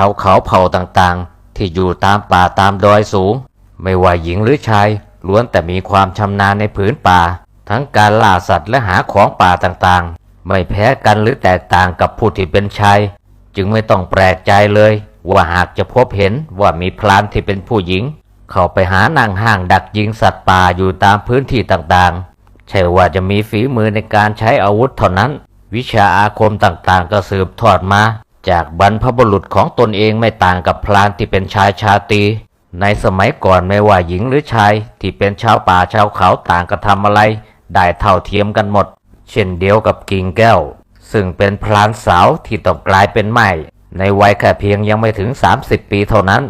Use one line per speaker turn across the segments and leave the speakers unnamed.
าวเขาเผ่าต่างๆ ที่อยู่ตามป่าตามดอยสูง ไม่ว่าหญิงหรือชายล้วนแต่มีความชำนาญในผืนป่า ทั้งการล่าสัตว์และหาของป่าต่างๆ ไม่แพ้กันหรือแตกต่างกับผู้ที่เป็นชาย จึงไม่ต้องแปลกใจเลย ว่าหากจะพบเห็นว่ามีพรานที่เป็นผู้หญิง เข้าไปหานางห้างดักยิงสัตว์ป่าอยู่ตามพื้นที่ต่างๆ ใช่ว่าจะมีฝีมือในการใช้อาวุธเท่านั้น วิชาอาคมต่างๆ ก็สืบทอดมา จากบรรพบุรุษของตนเองไม่ต่างกับพรานที่เป็นชายชาตรีในสมัยก่อนไม่ว่าหญิงหรือชายที่เป็นชาวป่าชาวเขาต่างกระทำอะไร ได้เท่าเทียมกันหมด เช่นเดียวกับกิ่งแก้ว ซึ่งเป็นพรานสาวที่ต้องกลายเป็นไม้ในวัยแค่เพียงยังไม่ถึง 30 ปีเท่านั้น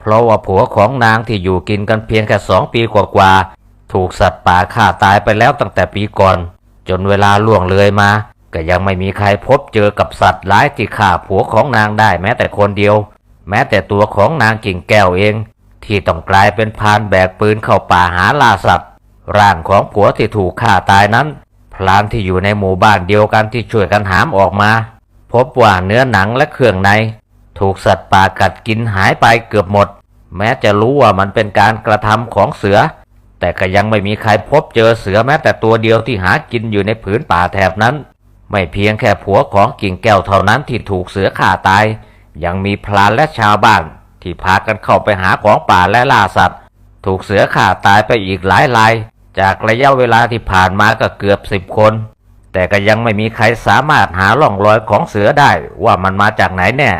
เพราะว่าผัวของนางที่อยู่กินกันเพียงแค่สองปีกว่าๆถูกสัตว์ป่าฆ่าตายไปแล้วตั้งแต่ปีก่อน จนเวลาล่วงเลยมา ก็ยังไม่มีใครพบเจอกับสัตว์ร้ายที่ฆ่าผัวของนางได้แม้แต่คนเดียว แม้แต่ตัวของนางกิ่งแก้วเอง ที่ต้องกลายเป็นพานแบกปืนเข้าป่าหาล่าสัตว์ ร่างของผัวที่ถูกฆ่าตายนั้นพรานที่อยู่ในหมู่บ้านเดียวกันที่ช่วยกันหามออกมา พบว่าเนื้อหนังและเครื่องใน ถูกสัตว์ป่ากัดกินหายไปเกือบหมด แม้จะรู้ว่ามันเป็นการกระทำของเสือ แต่ก็ยังไม่มีใครพบเจอเสือแม้แต่ตัวเดียวที่หากินอยู่ในผืนป่าแถบนั้น ไม่เพียงแค่ผัวของกิ่งแก้วเท่านั้นที่ถูกเสือฆ่าตาย ยังมีพรานและชาวบ้าน ที่พากันเข้าไปหาของป่าและล่าสัตว์ ถูกเสือฆ่าตายไปอีกหลายราย จากระยะเวลาที่ผ่านมาก็เกือบสิบคน แต่ก็ยังไม่มีใครสามารถหาร่องรอยของเสือได้ว่ามันมาจากไหนแน่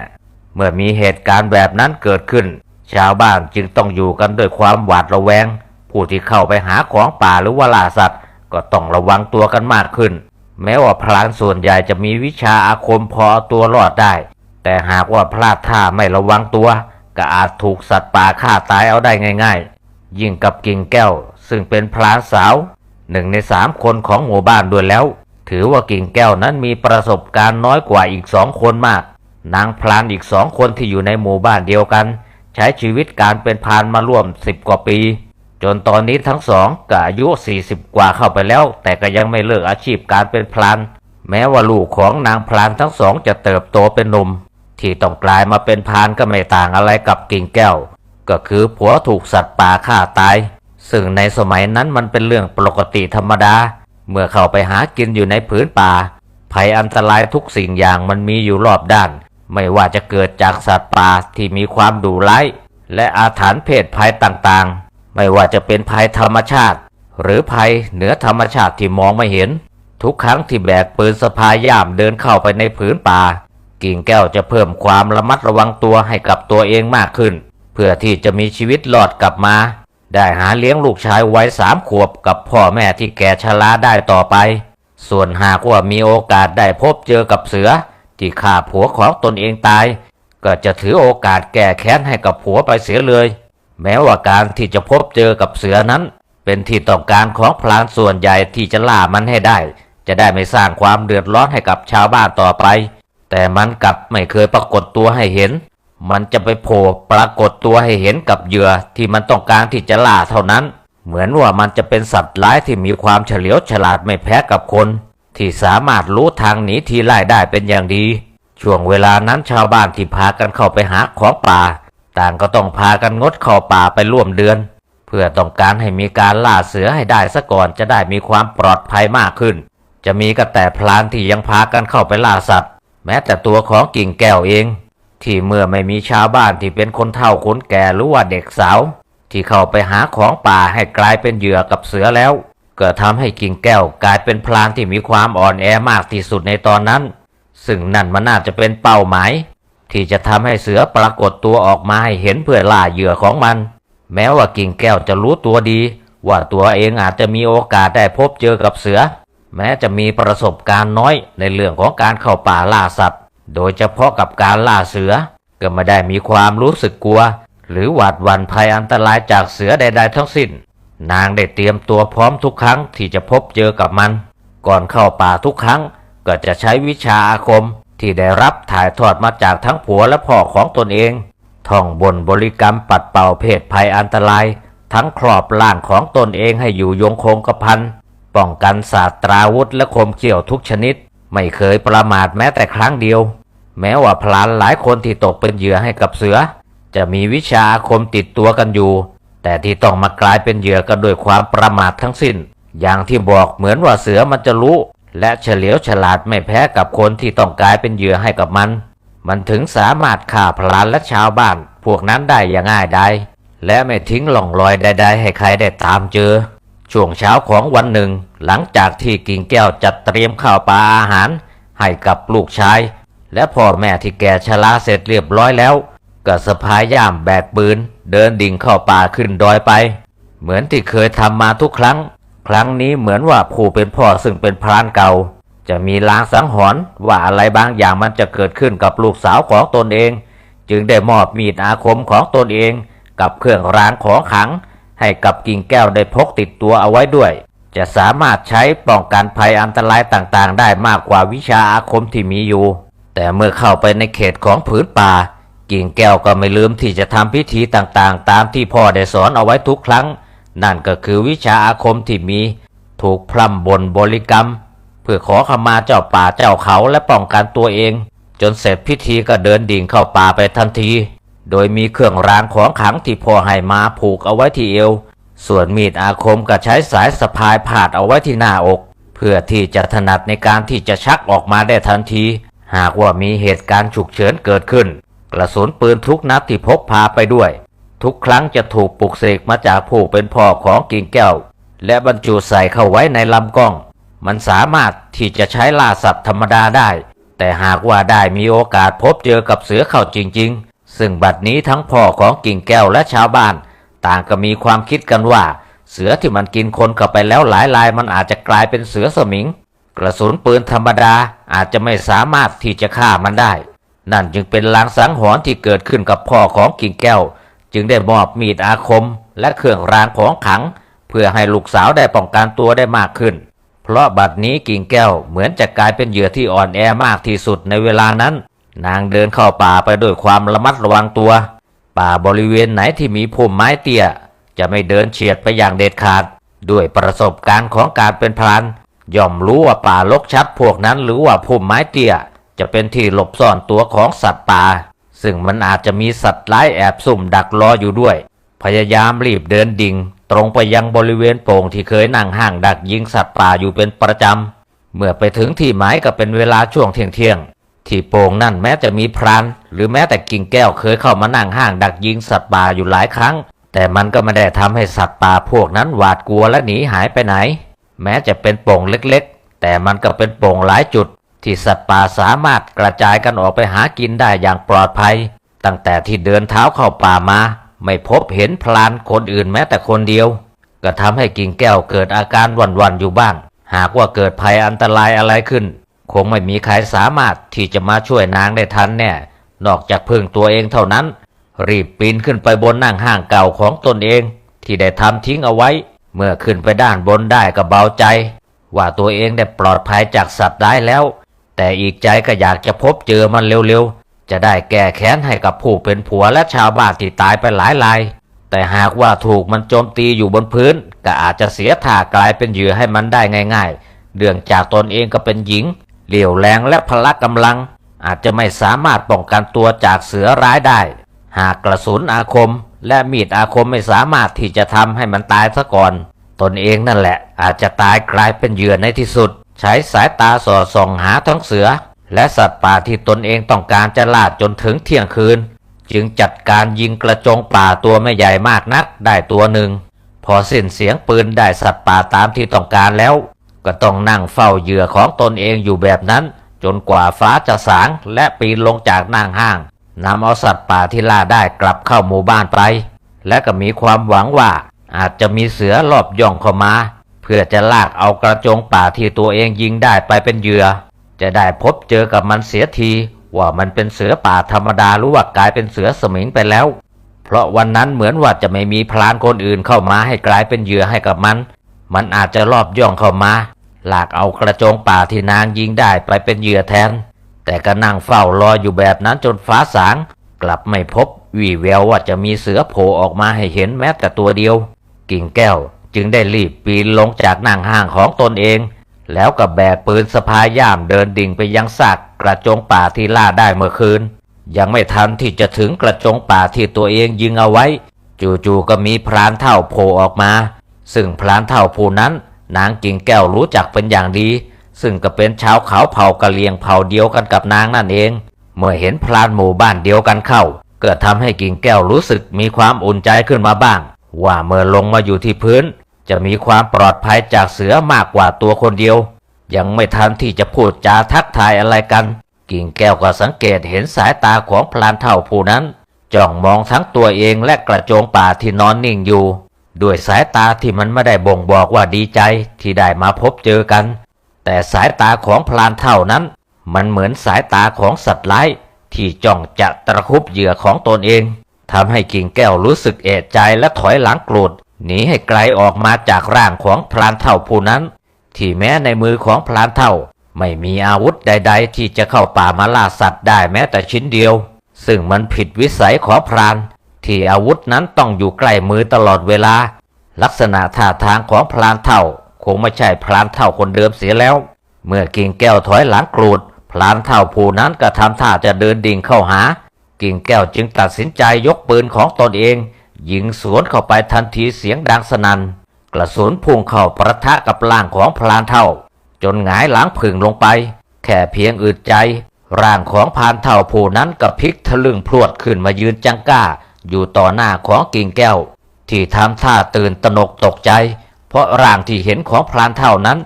เมื่อมีเหตุการณ์แบบนั้นเกิดขึ้น ชาวบ้านจึงต้องอยู่กันด้วยความหวาดระแวง ผู้ที่เข้าไปหาของป่าหรือว่าล่าสัตว์ ก็ต้องระวังตัวกันมากขึ้น แม้ว่าพรานส่วนใหญ่จะมีวิชาอาคมพอตัวรอดได้ แต่หากว่าพลาดท่าไม่ระวังตัว ก็อาจถูกสัตว์ป่าฆ่าตายเอาได้ง่าย ๆ ยิ่งกับกิ่งแก้ว ซึ่งเป็นพรานสาวหนึ่งในสามคนของหมู่บ้านด้วยแล้ว ถือว่ากิ่งแก้วนั้นมีประสบการณ์น้อยกว่าอีกสองคนมาก นางพรานอีกสองคนที่อยู่ในหมู่บ้านเดียวกัน ใช้ชีวิตการเป็นพรานมาร่วมสิบกว่าปี จนตอนนี้ทั้งสองก็อายุ 40 กว่าเข้าไปแล้ว แต่ก็ยังไม่เลิกอาชีพการเป็นพรานแม้ว่าลูกของนางพรานทั้งสองจะเติบโตเป็นหนุ่ม ที่ต้องกลายมาเป็นพานก็ไม่ต่างอะไรกับกิ่งแก้ว ก็คือผัวถูกสัตว์ป่าฆ่าตาย ซึ่งในสมัยนั้นมันเป็นเรื่องปกติธรรมดา เมื่อเข้าไปหากินอยู่ในผืนป่า ภัยอันตรายทุกสิ่งอย่างมันมีอยู่รอบด้าน ไม่ว่าจะเกิดจากสัตว์ป่าที่มีความดุร้ายและอาถรรพ์เพศภัยต่างๆ ไม่ว่าจะเป็นภัยธรรมชาติ หรือภัยเหนือธรรมชาติที่มองไม่เห็น ทุกครั้งที่แบกปืนสะพายย่ามเดินเข้าไปในผืนป่า กิ่งแก้วจะเพิ่มความระมัดระวังตัวให้กับตัวเองมากขึ้น เพื่อที่จะมีชีวิตรอดกลับมา ได้หาเลี้ยงลูกชายวัยสามขวบกับพ่อแม่ที่แก่ชราได้ต่อไป ส่วนหากว่ามีโอกาสได้พบเจอกับเสือ ที่ฆ่าผัวของตนเองตาย ก็จะถือโอกาสแก้แค้นให้กับผัวไปเสียเลย แม้ว่าการที่จะพบเจอกับเสือนั้น เป็นที่ต้องการของพลานส่วนใหญ่ที่จะล่ามันให้ได้ จะได้ไม่สร้างความเดือดร้อนให้กับชาวบ้านต่อไป แต่มันกลับไม่เคยปรากฏตัวให้เห็น มันจะไปโผล่ปรากฏตัวให้เห็นกับเหยื่อที่มันต้องการที่จะล่าเท่านั้น เหมือนว่ามันจะเป็นสัตว์ร้ายที่มีความเฉลียวฉลาดไม่แพ้กับคน ที่สามารถรู้ทางหนีทีไล่ได้เป็นอย่างดี ช่วงเวลานั้นชาวบ้านที่พากันเข้าไปหาของป่า ต่างก็ต้องพากันงดเข้าป่าไปร่วมเดือน เพื่อต้องการให้มีการล่าเสือให้ได้ซะก่อนจะได้มีความปลอดภัยมากขึ้น จะมีก็แต่พลานที่ยังพากันเข้าไปล่าสัตว์ แม้แต่ตัวของกิ่งแก้วเอง ที่เมื่อไม่มีชาวบ้านที่เป็นคนเฒ่าคนแก่หรือว่าเด็กสาว ที่เข้าไปหาของป่าให้กลายเป็นเหยื่อกับเสือแล้วก็ทำให้กิ่งแก้วกลายเป็นพลานที่มีความอ่อนแอมากที่สุดในตอนนั้น ซึ่งนั่นมันน่าจะเป็นเป้าหมาย ที่จะทำให้เสือปรากฏตัวออกมาให้เห็นเพื่อล่าเหยื่อของมัน แม้ว่ากิ่งแก้วจะรู้ตัวดี ว่าตัวเองอาจจะมีโอกาสได้พบเจอกับเสือ แม้จะมีประสบการณ์น้อยในเรื่องของการเข้าป่าล่าสัตว์ โดยเฉพาะกับการล่าเสือ ก็ไม่ได้มีความรู้สึกกลัว หรือหวาดหวั่นภัยอันตรายจากเสือใดๆทั้งสิ้น นางได้เตรียมตัวพร้อมทุกครั้งที่จะพบเจอกับมัน ก่อนเข้าป่าทุกครั้งก็จะใช้วิชาอาคม ที่ได้รับถ่ายทอดมาจากทั้งผัวและพ่อของตนเอง ท่องบนบริกรรมปัดเป่าเพศภัยอันตราย ทั้งครอบร่างของตนเองให้อยู่ยงคงกระพัน ป้องกันศาสตราวุธและคมเขี่ยวทุกชนิด ไม่เคยประมาทแม้แต่ครั้งเดียว แม้ว่าพลานหลายคนที่ตกเป็นเหยื่อให้กับเสือ จะมีวิชาคมติดตัวกันอยู่ แต่ที่ต้องมากลายเป็นเหยื่อกันด้วยความประมาททั้งสิ้น อย่างที่บอกเหมือนว่าเสือมันจะรู้ และเฉลียวฉลาดไม่แพ้กับคนที่ต้องกลายเป็นเหยื่อให้กับมัน มันถึงสามารถฆ่าพลานและชาวบ้าน พวกนั้นได้อย่างง่ายดายและไม่ทิ้งหล่องรอยใดๆ ให้ใครได้ตามเจอ ช่วงเช้าของวันหนึ่ง หลังจากที่กิ่งแก้วจัดเตรียมข้าวปลาอาหาร ให้กับลูกชาย และพ่อแม่ที่แก่ชราเสร็จเรียบร้อยแล้ว ก็สะพายย่ามแบกปืน เดินดิ่งเข้าป่าขึ้นดอยไป เหมือนที่เคยทำมาทุกครั้ง ครั้งนี้เหมือนว่าผู้เป็นพ่อซึ่งเป็นพรานเก่า จะมีลางสังหรณ์ว่าอะไรบางอย่างมันจะเกิดขึ้นกับลูกสาวของตนเอง จึงได้มอบมีดอาคมของตนเอง กับเครื่องรางของขัง ให้กับกิ่งแก้วได้พกติดตัวเอาไว้ด้วย จะสามารถใช้ป้องกันภัยอันตรายต่างๆ ได้มากกว่าวิชาอาคมที่มีอยู่ แต่เมื่อเข้าไปในเขตของผืนป่า กิ่งแก้วก็ไม่ลืมที่จะทำพิธีต่างๆ ตามที่พ่อได้สอนเอาไว้ทุกครั้ง นั่นก็คือวิชาอาคมที่มีถูกพร่ำบนบริกรรม เพื่อขอขมาเจ้าป่าเจ้าเขาและป้องกันตัวเอง จนเสร็จพิธีก็เดินดิ่งเข้าป่าไปทันที โดยมีเครื่องรางของขลังที่พ่อให้มาผูกเอาไว้ที่เอว ส่วนมีดอาคมก็ใช้สายสะพายพาดเอาไว้ที่หน้าอก เพื่อที่จะถนัดในการที่จะชักออกมาได้ทันที หากว่ามีเหตุการณ์ฉุกเฉินเกิดขึ้น กระสุนปืนทุกนัดที่พกพาไปด้วย ทุกครั้งจะถูกปลุกเสกมาจากผู้เป็นพ่อของกิ่งแก้ว และบรรจุใส่เข้าไว้ในลำกล้อง มันสามารถที่จะใช้ล่าสัตว์ธรรมดาได้ แต่หากว่าได้มีโอกาสพบเจอกับเสือเข้าจริง ๆ ซึ่งบัดนี้ทั้งพ่อของกิ่งแก้วและชาวบ้าน ต่างก็มีความคิดกันว่า เสือที่มันกินคนเข้าไปแล้วหลายรายมันอาจจะกลายเป็นเสือสมิง กระสุนปืนธรรมดาอาจจะไม่สามารถที่จะฆ่ามันได้ นั่นจึงเป็นลางสังหรณ์ที่เกิดขึ้นกับพ่อของกิ่งแก้ว จึงได้มอบมีดอาคมและเครื่องรางของขลัง เพื่อให้ลูกสาวได้ป้องกันตัวได้มากขึ้น เพราะบัดนี้กิ่งแก้วเหมือนจะกลายเป็นเหยื่อที่อ่อนแอมากที่สุดในเวลานั้น นางเดินเข้าป่าไปด้วยความระมัดระวังตัว ป่าบริเวณไหนที่มีพุ่มไม้เตี้ย จะไม่เดินเฉียดไปอย่างเด็ดขาด ด้วยประสบการณ์ของการเป็นพรานย่อมรู้ว่าป่าลกชัดพวกนั้นหรือว่าพุ่มไม้เตี้ย จะเป็นที่หลบซ่อนตัวของสัตว์ป่า ซึ่งมันอาจจะมีสัตว์ร้ายแอบซุ่มดักรออยู่ด้วย พยายามรีบเดินดิ่ง ตรงไปยังบริเวณโป่งที่เคยนั่งห้างดักยิงสัตว์ป่าอยู่เป็นประจำ เมื่อไปถึงที่หมายก็เป็นเวลาช่วงเที่ยงเที่ยงที่โป่งนั่นแม้จะมีพรานหรือแม้แต่กิ่งแก้วเคยเข้ามานั่งห้างดักยิงสัตว์ป่าอยู่หลายครั้ง แต่มันก็ไม่ได้ทำให้สัตว์ป่าพวกนั้นหวาดกลัวและหนีหายไปไหน แม้จะเป็นโป่งเล็กๆ แต่มันก็เป็นโป่งหลายจุด ที่สัตว์ป่าสามารถกระจายกันออกไปหากินได้อย่างปลอดภัย ตั้งแต่ที่เดินเท้าเข้าป่ามา ไม่พบเห็นพลานคนอื่นแม้แต่คนเดียว ก็ทำให้กิ่งแก้วเกิดอาการหวันๆอยู่บ้าง หากว่าเกิดภัยอันตรายอะไรขึ้น คงไม่มีใครสามารถที่จะมาช่วยนางได้ทันแน่ นอกจากพึ่งตัวเองเท่านั้น รีบปีนขึ้นไปบนนั่งห้างเก่าของตนเอง ที่ได้ทำทิ้งเอาไว้ เมื่อขึ้นไปด้านบนได้ก็เบาใจ ว่าตัวเองได้ปลอดภัยจากสัตว์ร้ายแล้ว แต่อีกใจก็อยากจะพบเจอมันเร็วๆ จะได้แก้แค้นให้กับผู้เป็นผัวและชาวบ้านที่ตายไปหลายราย แต่หากว่าถูกมันโจมตีอยู่บนพื้น ก็อาจจะเสียท่ากลายเป็นเหยื่อให้มันได้ง่ายๆ เรื่องจากตนเองก็เป็นหญิง เหลี่ยวแรงและพละกำลัง อาจจะไม่สามารถป้องกันตัวจากเสือร้ายได้ หากกระสุนอาคม และมีดอาคมไม่สามารถที่จะทำให้มันตายซะก่อน ตนเองนั่นแหละอาจจะตายกลายเป็นเหยื่อในที่สุด ใช้สายตาสอดส่องหาทั้งเสือ และสัตว์ป่าที่ตนเองต้องการจะล่าจนถึงเที่ยงคืน จึงจัดการยิงกระจงป่าตัวไม่ใหญ่มากนักได้ตัวหนึ่ง พอสิ้นเสียงปืนได้สัตว์ป่าตามที่ต้องการแล้ว ก็ต้องนั่งเฝ้าเหยื่อของตนเองอยู่แบบนั้น จนกว่าฟ้าจะสางและปีนลงจากนั่งห้างนำเอาสัตว์ป่าที่ล่าได้กลับเข้าหมู่บ้านไป และก็มีความหวังว่าอาจจะมีเสือรอบย่องเข้ามา พื่อจะลากเอากระจงป่าที่ตัวเองยิงได้ไปเป็นเหยื่อ จะได้พบเจอกับมันเสียทีว่ามันเป็นเสือป่าธรรมดาหรือว่ากลายเป็นเสือสมิงไปแล้ว เพราะวันนั้นเหมือนว่าจะไม่มีพลานคนอื่นเข้ามาให้กลายเป็นเหยื่อให้กับมัน มันอาจจะรอบย่องเข้ามาลากเอากระจงป่าที่นางยิงได้ไปเป็นเหยื่อแทน แต่ก็นั่งเฝ้ารออยู่แบบนั้นจนฟ้าสาง กลับไม่พบวี่แววว่าจะมีเสือโผล่ออกมาให้เห็นแม้แต่ตัวเดียว กิ่งแก้ว จึงได้รีบปีนลงจากนั่งห้างของตนเอง แล้วก็แบกปืนสะพายย่ามเดินดิ่งไปยังซากกระจงป่าที่ล่าได้เมื่อคืน ยังไม่ทันที่จะถึงกระจงป่าที่ตัวเองยิงเอาไว้ จู่ๆก็มีพรานเท่าโผล่ออกมา ซึ่งพรานเท่าผู้นั้น นางกิ่งแก้วรู้จักเป็นอย่างดี ซึ่งก็เป็นชาวเขาเผ่ากะเลียงเผ่าเดียวกันกับนางนั่นเอง เมื่อเห็นพรานหมู่บ้านเดียวกันเข้าก็ทำให้กิ่งแก้วรู้สึกมีความอุ่นใจขึ้นมาบ้าง ว่าเมื่อลงมาอยู่ที่พื้น จะมีความปลอดภัยจากเสือมากกว่าตัวคนเดียว ยังไม่ทันที่จะพูดจาทักทายอะไรกัน กิ่งแก้วก็สังเกตเห็นสายตาของพลานเท่าผู้นั้น จ้องมองทั้งตัวเองและกระโจงป่าที่นอนนิ่งอยู่ ด้วยสายตาที่มันไม่ได้บ่งบอกว่าดีใจที่ได้มาพบเจอกัน แต่สายตาของพลานเท่านั้น มันเหมือนสายตาของสัตว์ร้ายที่จ้องจะตะครุบเหยื่อของตนเองทำให้กิ่งแก้วรู้สึกเอะใจและถอยหลังโกรธ หนีให้ไกลออกมาจากร่างของพลานเท่าผู้นั้น ที่แม้ในมือของพลานเท่า ไม่มีอาวุธใด ๆ ที่จะเข้าป่ามาล่าสัตว์ได้แม้แต่ชิ้นเดียว ซึ่งมันผิดวิสัยของพราน ที่อาวุธนั้นต้องอยู่ใกล้มือตลอดเวลา ลักษณะท่าทางของพลานเท่า คงไม่ใช่พลานเท่าคนเดิมเสียแล้ว เมื่อกิ่งแก้วถอยหลังกรูดพลานเท่าผู้นั้นก็ทำท่าจะเดินดิ่งเข้าหา กิ่งแก้วจึงตัดสินใจยกปืนของตนเอง ยิงสวนเข้าไปทันทีเสียงดังสนัน่นกระสุนพุ่งเข้าประทะกับร่างของพลานเท่า จนหงายหลังผึ่งลงไป แค่เพียงอึดใจ ร่างของพรานเท่าผู้นั้นก็พลิกทะลึ่งพรวดขึ้นมายืนจังก้า อยู่ต่อหน้าของกิ่งแก้ว ที่ทำท่าตื่นตนกตกใจ เพราะร่างที่เห็นของพรานเท่านั้น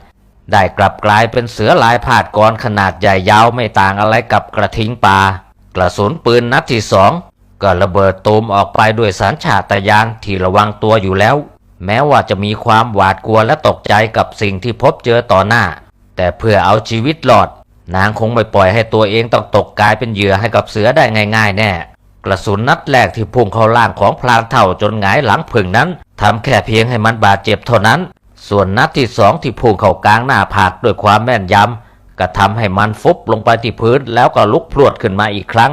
ได้กลับกลายเป็นเสือลายพาดกรขนาดใหญ่ยาวไม่ต่างอะไรกับกระทิงป่ากระสุนปืนนัดที่สอง ก็ระเบิดตูมออกไปด้วยสัญชาตญาณที่ระวังตัวอยู่แล้ว แม้ว่าจะมีความหวาดกลัวและตกใจกับสิ่งที่พบเจอต่อหน้า แต่เพื่อเอาชีวิตรอด นางคงไม่ปล่อยให้ตัวเองต้องตกกลายเป็นเหยื่อให้กับเสือได้ง่าย ๆ แน่ กระสุนนัดแรกที่พุ่งเข้าล่างของพลานเท่าจนหงายหลังผึ่งนั้นทำแค่เพียงให้มันบาดเจ็บเท่านั้น ส่วนนัดที่สองที่พุ่งเข้ากลางหน้าผากด้วยความแม่นยำก็ทำให้มันฟุบลงไปที่พื้นแล้วก็ลุกพรวดขึ้นมาอีกครั้ง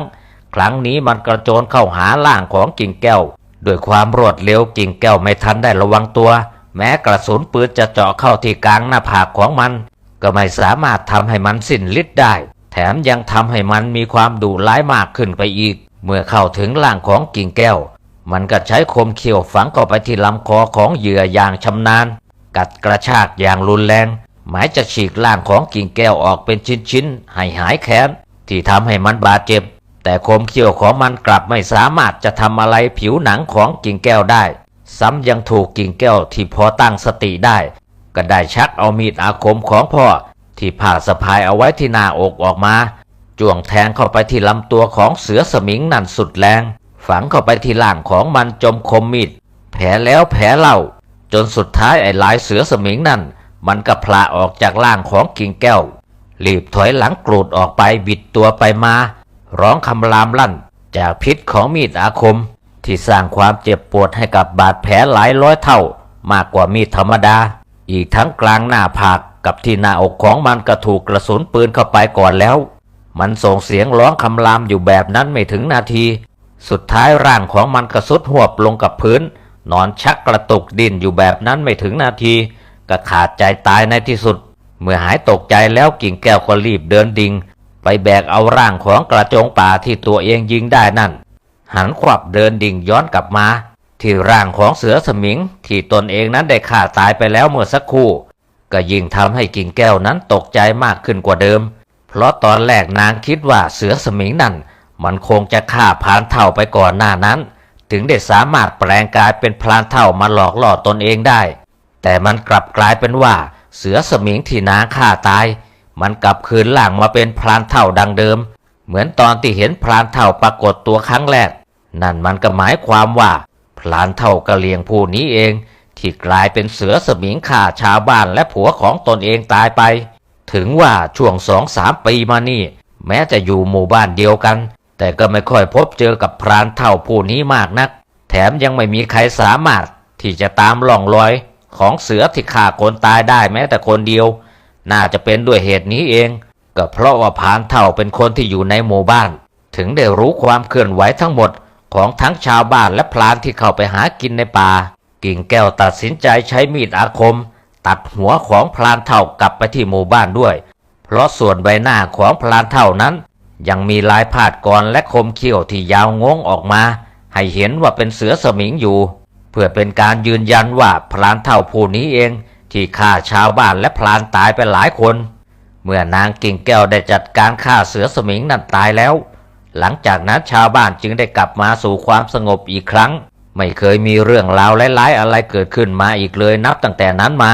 ครั้งนี้มันกระโจนเข้าหาล่างของกิ่งแก้ว ด้วยความรวดเร็วกิ่งแก้วไม่ทันได้ระวังตัว แม้กระสุนปืนจะเจาะเข้าที่กลางหน้าผากของมัน ก็ไม่สามารถทำให้มันสิ้นฤทธิ์ได้ แถมยังทำให้มันมีความดุร้ายมากขึ้นไปอีก เมื่อเข้าถึงล่างของกิ่งแก้ว มันก็ใช้คมเขี้ยวฝังเข้าไปที่ลำคอของเหยื่ออย่างชำนาญ กัดกระชากอย่างรุนแรง หมายจะฉีกล่างของกิ่งแก้วออกเป็นชิ้นๆให้หายแค้นที่ทำให้มันบาดเจ็บ แต่คมเขี้ยวของมันกลับไม่สามารถจะทำอะไรผิวหนังของกิ่งแก้วได้ ซ้ำยังถูกกิ่งแก้วที่พอตั้งสติได้ ก็ได้ชักเอามีดอาคมของพ่อ ที่ผ่าสะพายเอาไว้ที่หน้าอกออกมาจ้วงแทงเข้าไปที่ลำตัวของเสือสมิงนั่นสุดแรง ฝังเข้าไปที่ล่างของมันจมคมมีดแผลแล้วแผลเล่า จนสุดท้ายไอ้ลายเสือสมิงนั่น มันก็พลาออกจากล่างของกิ่งแก้วรีบถอยหลังกรูดออกไปบิดตัวไปมา ร้องคำรามลั่น จากพิษของมีดอาคม ที่สร้างความเจ็บปวดให้กับบาดแผลหลายร้อยเท่ามากกว่ามีดธรรมดา อีกทั้งกลางหน้าผากกับที่หน้าอกของมันก็ถูกกระสุนปืนเข้าไปก่อนแล้ว มันส่งเสียงร้องคำรามอยู่แบบนั้นไม่ถึงนาที สุดท้ายร่างของมันกระสุดหวบลงกับพื้น นอนชักกระตุกดิ้นอยู่แบบนั้นไม่ถึงนาที ก็ขาดใจตายในที่สุด เมื่อหายตกใจแล้วกิ่งแก้วก็รีบเดินดิ่ง ไปแบกเอาร่างของกระโจงป่าที่ตัวเองยิงได้นั่น หันขวับเดินดิ่งย้อนกลับมา ที่ร่างของเสือสมิงที่ตนเองนั้นได้ฆ่าตายไปแล้วเมื่อสักครู่ ก็ยิ่งทำให้กิ่งแก้วนั้นตกใจมากขึ้นกว่าเดิม เพราะตอนแรกนางคิดว่าเสือสมิงนั่น มันคงจะฆ่าพรานเท่าไปก่อนหน้านั้น ถึงได้สามารถแปลงกายเป็นพรานเท่ามาหลอกล่อตนเองได้ แต่มันกลับกลายเป็นว่าเสือสมิงที่นางฆ่าตาย มันกลับคืนร่างมาเป็นพรานเท่าดังเดิม เหมือนตอนที่เห็นพรานเท่าปรากฏตัวครั้งแรก นั่นมันก็หมายความว่าพรานเท่ากะเลียงผู้นี้เอง ที่กลายเป็นเสือสมิงฆ่าชาวบ้านและผัวของตนเองตายไป ถึงว่าช่วงสองสามปีมานี่ แม้จะอยู่หมู่บ้านเดียวกัน แต่ก็ไม่ค่อยพบเจอกับพรานเท่าผู้นี้มากนัก แถมยังไม่มีใครสามารถที่จะตามล่องรอยของเสือที่ฆ่าคนตายได้แม้แต่คนเดียว น่าจะเป็นด้วยเหตุนี้เอง ก็เพราะว่าพานเท่าเป็นคนที่อยู่ในหมู่บ้าน ถึงได้รู้ความเคลื่อนไหวทั้งหมดของทั้งชาวบ้านและพรานที่เข้าไปหากินในป่า กิ่งแก้วตัดสินใจใช้มีดอาคม ตัดหัวของพลานเท่ากลับไปที่หมู่บ้านด้วย เพราะส่วนใบหน้าของพลานเท่านั้น ยังมีลายพาดกรและคมเขี้ยวที่ยาวงงออกมา ให้เห็นว่าเป็นเสือสมิงอยู่ เพื่อเป็นการยืนยันว่าพลานเท่าผู้นี้เอง ที่ฆ่าชาวบ้านและพลานตายไปหลายคน เมื่อนางกิ่งแก้วได้จัดการฆ่าเสือสมิงนั่นตายแล้ว หลังจากนั้นชาวบ้านจึงได้กลับมาสู่ความสงบอีกครั้ง ไม่เคยมีเรื่องราวร้ายๆอะไรเกิดขึ้นมาอีกเลยนับตั้งแต่นั้นมา